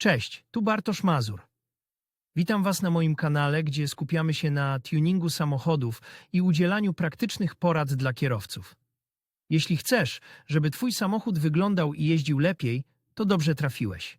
Cześć, tu Bartosz Mazur. Witam Was na moim kanale, gdzie skupiamy się na tuningu samochodów i udzielaniu praktycznych porad dla kierowców. Jeśli chcesz, żeby Twój samochód wyglądał i jeździł lepiej, to dobrze trafiłeś.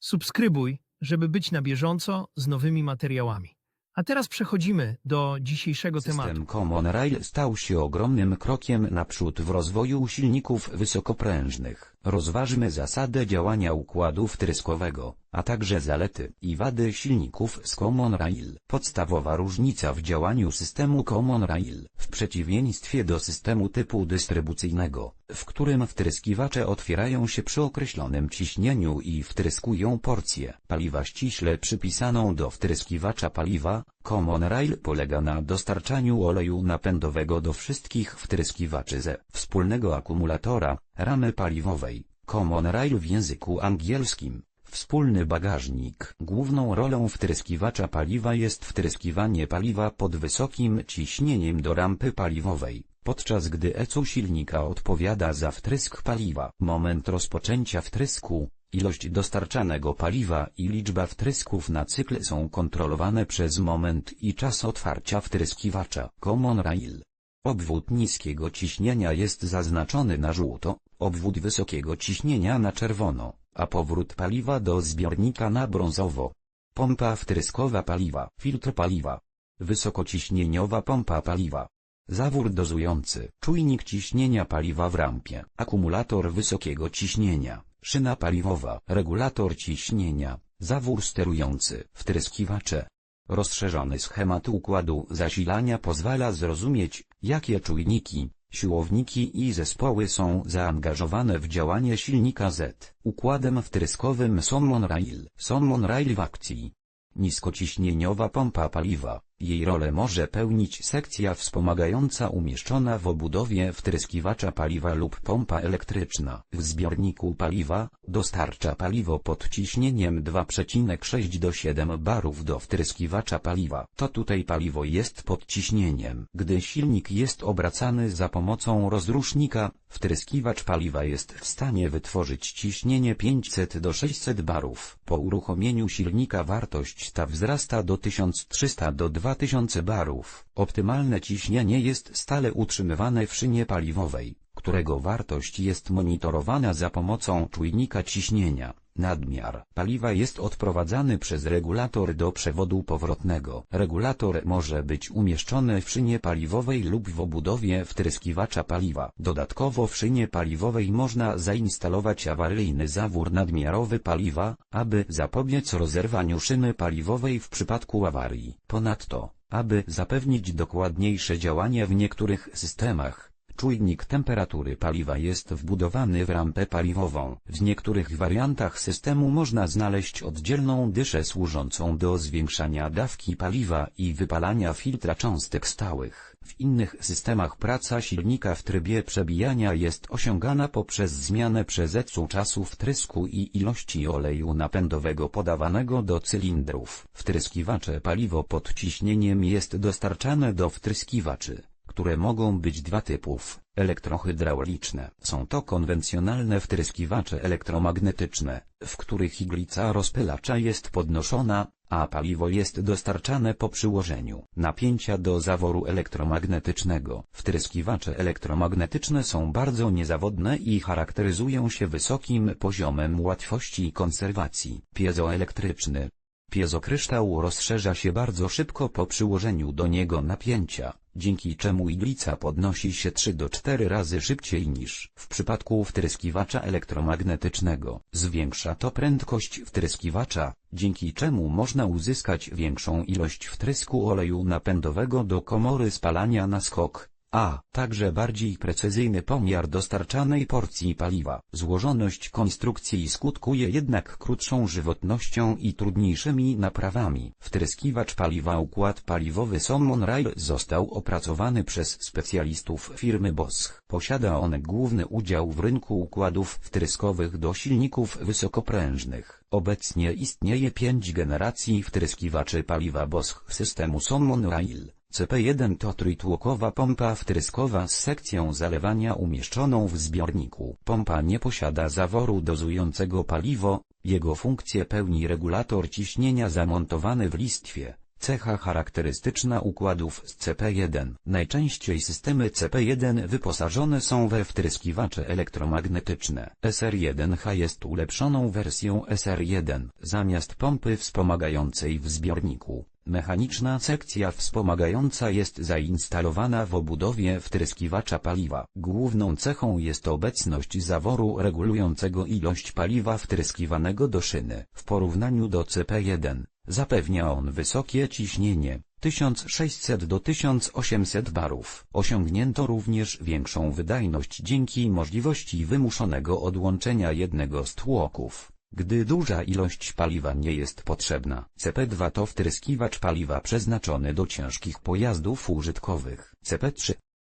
Subskrybuj, żeby być na bieżąco z nowymi materiałami. A teraz przechodzimy do dzisiejszego tematu. System Common Rail stał się ogromnym krokiem naprzód w rozwoju silników wysokoprężnych. Rozważmy zasadę działania układu wtryskowego, a także zalety i wady silników z Common Rail. Podstawowa różnica w działaniu systemu Common Rail, w przeciwieństwie do systemu typu dystrybucyjnego, w którym wtryskiwacze otwierają się przy określonym ciśnieniu i wtryskują porcję paliwa ściśle przypisaną do wtryskiwacza paliwa, Common Rail polega na dostarczaniu oleju napędowego do wszystkich wtryskiwaczy ze wspólnego akumulatora, ramy paliwowej, Common Rail w języku angielskim. Wspólny bagażnik. Główną rolą wtryskiwacza paliwa jest wtryskiwanie paliwa pod wysokim ciśnieniem do rampy paliwowej, podczas gdy ECU silnika odpowiada za wtrysk paliwa. Moment rozpoczęcia wtrysku, ilość dostarczanego paliwa i liczba wtrysków na cykl są kontrolowane przez moment i czas otwarcia wtryskiwacza. Common Rail. Obwód niskiego ciśnienia jest zaznaczony na żółto, obwód wysokiego ciśnienia na czerwono, a powrót paliwa do zbiornika na brązowo. Pompa wtryskowa paliwa, filtr paliwa. Wysokociśnieniowa pompa paliwa. Zawór dozujący, czujnik ciśnienia paliwa w rampie, akumulator wysokiego ciśnienia, szyna paliwowa, regulator ciśnienia, zawór sterujący, wtryskiwacze. Rozszerzony schemat układu zasilania pozwala zrozumieć, jakie czujniki, siłowniki i zespoły są zaangażowane w działanie silnika Z. Układem wtryskowym Sommon Rail. Sommon Rail w akcji. Niskociśnieniowa pompa paliwa. Jej rolę może pełnić sekcja wspomagająca umieszczona w obudowie wtryskiwacza paliwa lub pompa elektryczna. W zbiorniku paliwa, dostarcza paliwo pod ciśnieniem 2,6 do 7 barów do wtryskiwacza paliwa. To tutaj paliwo jest pod ciśnieniem. Gdy silnik jest obracany za pomocą rozrusznika, wtryskiwacz paliwa jest w stanie wytworzyć ciśnienie 500 do 600 barów. Po uruchomieniu silnika wartość ta wzrasta do 1300 do 2000 barów. Optymalne ciśnienie jest stale utrzymywane w szynie paliwowej, którego wartość jest monitorowana za pomocą czujnika ciśnienia. Nadmiar paliwa jest odprowadzany przez regulator do przewodu powrotnego. Regulator może być umieszczony w szynie paliwowej lub w obudowie wtryskiwacza paliwa. Dodatkowo w szynie paliwowej można zainstalować awaryjny zawór nadmiarowy paliwa, aby zapobiec rozerwaniu szyny paliwowej w przypadku awarii. Ponadto, aby zapewnić dokładniejsze działanie w niektórych systemach, Czujnik temperatury paliwa jest wbudowany w rampę paliwową. W niektórych wariantach systemu można znaleźć oddzielną dyszę służącą do zwiększania dawki paliwa i wypalania filtra cząstek stałych. W innych systemach praca silnika w trybie przebijania jest osiągana poprzez zmianę przez ECU czasu wtrysku i ilości oleju napędowego podawanego do cylindrów. Wtryskiwacze paliwo pod ciśnieniem jest dostarczane do wtryskiwaczy które mogą być dwa typów, elektrohydrauliczne. Są to konwencjonalne wtryskiwacze elektromagnetyczne, w których iglica rozpylacza jest podnoszona, a paliwo jest dostarczane po przyłożeniu napięcia do zaworu elektromagnetycznego. Wtryskiwacze elektromagnetyczne są bardzo niezawodne i charakteryzują się wysokim poziomem łatwości konserwacji. Piezoelektryczny Piezokryształ rozszerza się bardzo szybko po przyłożeniu do niego napięcia, dzięki czemu iglica podnosi się 3 do 4 razy szybciej niż w przypadku wtryskiwacza elektromagnetycznego. Zwiększa to prędkość wtryskiwacza, dzięki czemu można uzyskać większą ilość wtrysku oleju napędowego do komory spalania na skok a także bardziej precyzyjny pomiar dostarczanej porcji paliwa. Złożoność konstrukcji skutkuje jednak krótszą żywotnością i trudniejszymi naprawami. Wtryskiwacz paliwa Układ paliwowy Sommon Rail został opracowany przez specjalistów firmy Bosch. Posiada on główny udział w rynku układów wtryskowych do silników wysokoprężnych. Obecnie istnieje pięć generacji wtryskiwaczy paliwa Bosch systemu Sommon Rail. CP1 to trójtłokowa pompa wtryskowa z sekcją zalewania umieszczoną w zbiorniku. Pompa nie posiada zaworu dozującego paliwo, Jego funkcję pełni regulator ciśnienia zamontowany w listwie. Cecha charakterystyczna układów z CP1. Najczęściej systemy CP1 wyposażone są we wtryskiwacze elektromagnetyczne. SR1H jest ulepszoną wersją SR1. Zamiast pompy wspomagającej w zbiorniku, mechaniczna sekcja wspomagająca jest zainstalowana w obudowie wtryskiwacza paliwa. Główną cechą jest obecność zaworu regulującego ilość paliwa wtryskiwanego do szyny. W porównaniu do CP1, Zapewnia on wysokie ciśnienie, 1600 do 1800 barów. Osiągnięto również większą wydajność dzięki możliwości wymuszonego odłączenia jednego z tłoków, gdy duża ilość paliwa nie jest potrzebna. CP2 to wtryskiwacz paliwa przeznaczony do ciężkich pojazdów użytkowych. CP3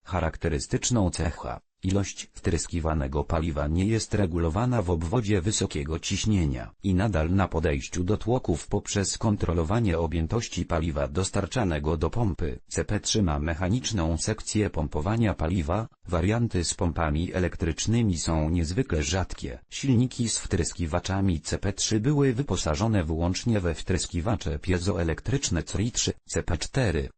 Charakterystyczną cecha Ilość wtryskiwanego paliwa nie jest regulowana w obwodzie wysokiego ciśnienia i nadal na podejściu do tłoków poprzez kontrolowanie objętości paliwa dostarczanego do pompy. CP3 ma mechaniczną sekcję pompowania paliwa, warianty z pompami elektrycznymi są niezwykle rzadkie. Silniki z wtryskiwaczami CP3 były wyposażone wyłącznie we wtryskiwacze piezoelektryczne CRI3, CP4.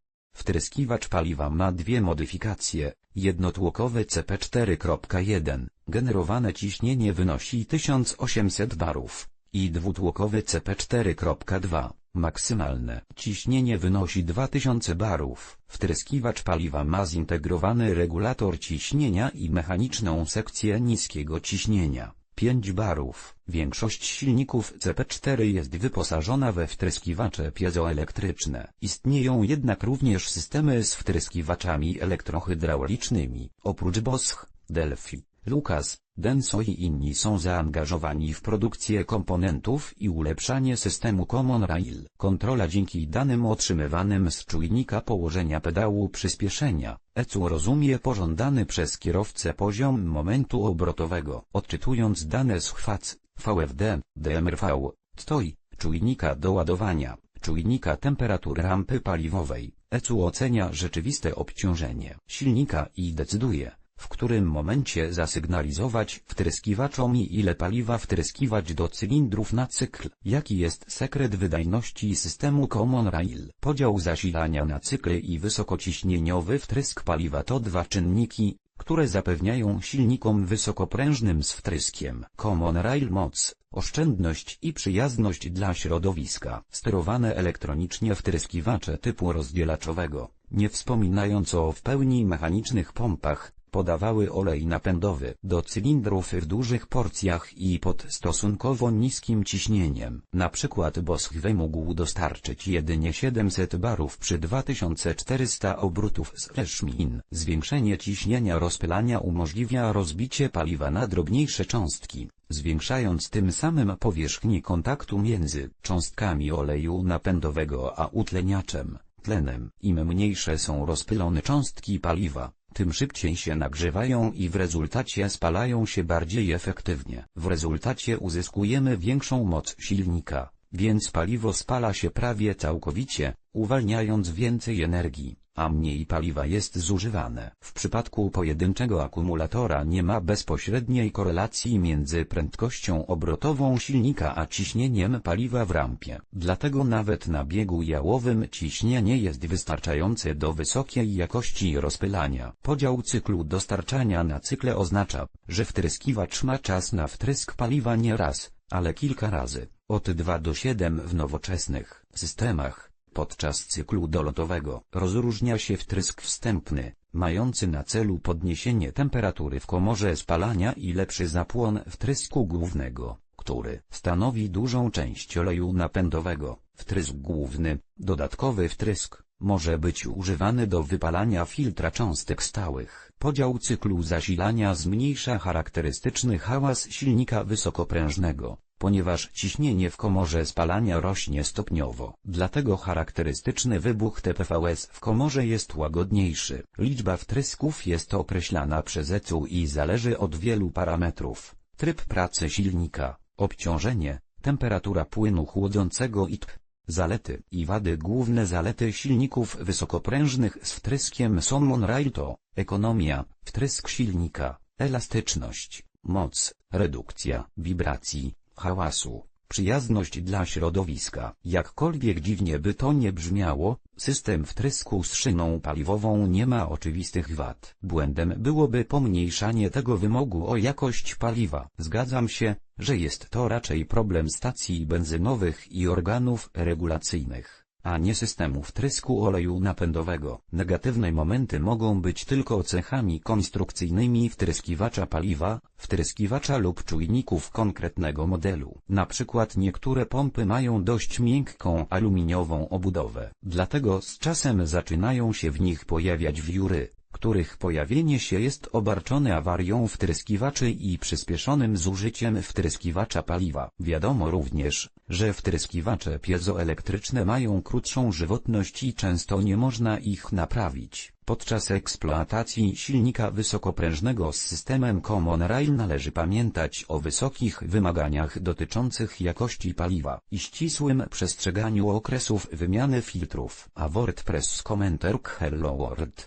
Wtryskiwacz paliwa ma dwie modyfikacje, jednotłokowy CP4.1, generowane ciśnienie wynosi 1800 barów, i dwutłokowy CP4.2, maksymalne ciśnienie wynosi 2000 barów. Wtryskiwacz paliwa ma zintegrowany regulator ciśnienia i mechaniczną sekcję niskiego ciśnienia. 5 barów. Większość silników CP4 jest wyposażona we wtryskiwacze piezoelektryczne. Istnieją jednak również systemy z wtryskiwaczami elektrohydraulicznymi. Oprócz Bosch, Delphi, Lucas, Denso i inni są zaangażowani w produkcję komponentów i ulepszanie systemu Common Rail. Kontrola dzięki danym otrzymywanym z czujnika położenia pedału przyspieszenia. ECU rozumie pożądany przez kierowcę poziom momentu obrotowego. Odczytując dane z chwac, VFD, DMRV, TOI, czujnika doładowania, czujnika temperatury rampy paliwowej, ECU ocenia rzeczywiste obciążenie silnika i decyduje, w którym momencie zasygnalizować wtryskiwaczom ile paliwa wtryskiwać do cylindrów na cykl. Jaki jest sekret wydajności systemu Common Rail? Podział zasilania na cykly i wysokociśnieniowy wtrysk paliwa to dwa czynniki, które zapewniają silnikom wysokoprężnym z wtryskiem Common Rail moc, oszczędność i przyjazność dla środowiska. Sterowane elektronicznie wtryskiwacze typu rozdzielaczowego, nie wspominając o w pełni mechanicznych pompach, podawały olej napędowy do cylindrów w dużych porcjach i pod stosunkowo niskim ciśnieniem. Na przykład Bosch mógł dostarczyć jedynie 700 barów przy 2400 obrotów z Reszmin. Zwiększenie ciśnienia rozpylania umożliwia rozbicie paliwa na drobniejsze cząstki, zwiększając tym samym powierzchnię kontaktu między cząstkami oleju napędowego a utleniaczem, tlenem. Im mniejsze są rozpylone cząstki paliwa, tym szybciej się nagrzewają i w rezultacie spalają się bardziej efektywnie. W rezultacie uzyskujemy większą moc silnika, więc paliwo spala się prawie całkowicie, uwalniając więcej energii a mniej paliwa jest zużywane. W przypadku pojedynczego akumulatora nie ma bezpośredniej korelacji między prędkością obrotową silnika a ciśnieniem paliwa w rampie. Dlatego nawet na biegu jałowym ciśnienie jest wystarczające do wysokiej jakości rozpylania. Podział cyklu dostarczania na cykle oznacza, że wtryskiwacz ma czas na wtrysk paliwa nie raz, ale kilka razy, od 2 do 7 w nowoczesnych systemach. Podczas cyklu dolotowego rozróżnia się wtrysk wstępny, mający na celu podniesienie temperatury w komorze spalania i lepszy zapłon wtrysku głównego, który stanowi dużą część oleju napędowego. Wtrysk główny, dodatkowy wtrysk, może być używany do wypalania filtra cząstek stałych. Podział cyklu zasilania zmniejsza charakterystyczny hałas silnika wysokoprężnego ponieważ ciśnienie w komorze spalania rośnie stopniowo. Dlatego charakterystyczny wybuch TPVS w komorze jest łagodniejszy. Liczba wtrysków jest określana przez ECU i zależy od wielu parametrów. Tryb pracy silnika, obciążenie, temperatura płynu chłodzącego i tp. Zalety i wady Główne zalety silników wysokoprężnych z wtryskiem są Monrail to ekonomia, wtrysk silnika, elastyczność, moc, redukcja wibracji, hałasu, przyjazność dla środowiska. Jakkolwiek dziwnie by to nie brzmiało, system wtrysku z szyną paliwową nie ma oczywistych wad. Błędem byłoby pomniejszanie tego wymogu o jakość paliwa. Zgadzam się, że jest to raczej problem stacji benzynowych i organów regulacyjnych a nie systemu wtrysku oleju napędowego. Negatywne momenty mogą być tylko cechami konstrukcyjnymi wtryskiwacza paliwa, wtryskiwacza lub czujników konkretnego modelu. Na przykład niektóre pompy mają dość miękką aluminiową obudowę, dlatego z czasem zaczynają się w nich pojawiać wióry których pojawienie się jest obarczone awarią wtryskiwaczy i przyspieszonym zużyciem wtryskiwacza paliwa. Wiadomo również, że wtryskiwacze piezoelektryczne mają krótszą żywotność i często nie można ich naprawić. Podczas eksploatacji silnika wysokoprężnego z systemem Common Rail należy pamiętać o wysokich wymaganiach dotyczących jakości paliwa i ścisłym przestrzeganiu okresów wymiany filtrów. A WordPress Commenter Hello World